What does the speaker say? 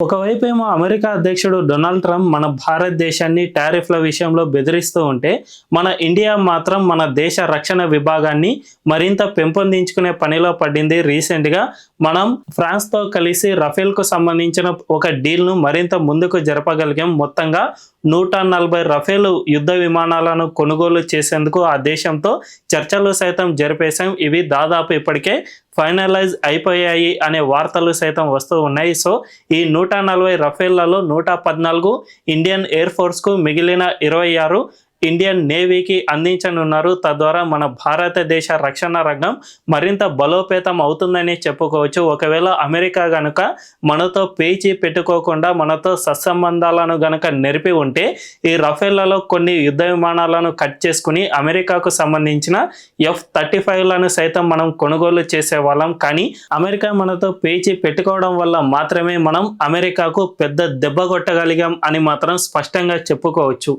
ఒకవైపు ఏమో అమెరికా అధ్యక్షుడు డొనాల్డ్ ట్రంప్ మన భారతదేశాన్ని టారిఫ్ల విషయంలో బెదిరిస్తూ ఉంటే మన ఇండియా మాత్రం మన దేశ రక్షణ విభాగాన్ని మరింత పెంపొందించుకునే పనిలో పడింది. రీసెంట్గా మనం ఫ్రాన్స్తో కలిసి రఫేల్కు సంబంధించిన ఒక డీల్ను మరింత ముందుకు జరపగలిగాం. మొత్తంగా నూట నలభై రఫేల్ యుద్ధ విమానాలను కొనుగోలు చేసేందుకు ఆ దేశంతో చర్చలు సైతం జరిపేశాం. ఇవి దాదాపు ఇప్పటికే ఫైనలైజ్ అయిపోయాయి అనే వార్తలు సైతం వస్తూ ఉన్నాయి. సో ఈ నూట నలభై రఫేళ్ళలో నూట పద్నాలుగు ఇండియన్ ఎయిర్ ఫోర్స్కు మిగిలిన ఇరవై ఆరు ఇండియన్ నేవీకి అందించనున్నారు. తద్వారా మన భారతదేశ రక్షణ రంగం మరింత బలోపేతం అవుతుందని చెప్పుకోవచ్చు. ఒకవేళ అమెరికా గనుక మనతో పేచి పెట్టుకోకుండా మనతో సత్సంబంధాలను గనుక నెరిపి ఉంటే ఈ రఫేళ్ళలో కొన్ని యుద్ధ విమానాలను కట్ చేసుకుని అమెరికాకు సంబంధించిన ఎఫ్ థర్టీ ఫైవ్లను సైతం మనం కొనుగోలు చేసేవాళ్ళం. కానీ అమెరికా మనతో పేచి పెట్టుకోవడం వల్ల మాత్రమే మనం అమెరికాకు పెద్ద దెబ్బ కొట్టగలిగాం అని మాత్రం స్పష్టంగా చెప్పుకోవచ్చు.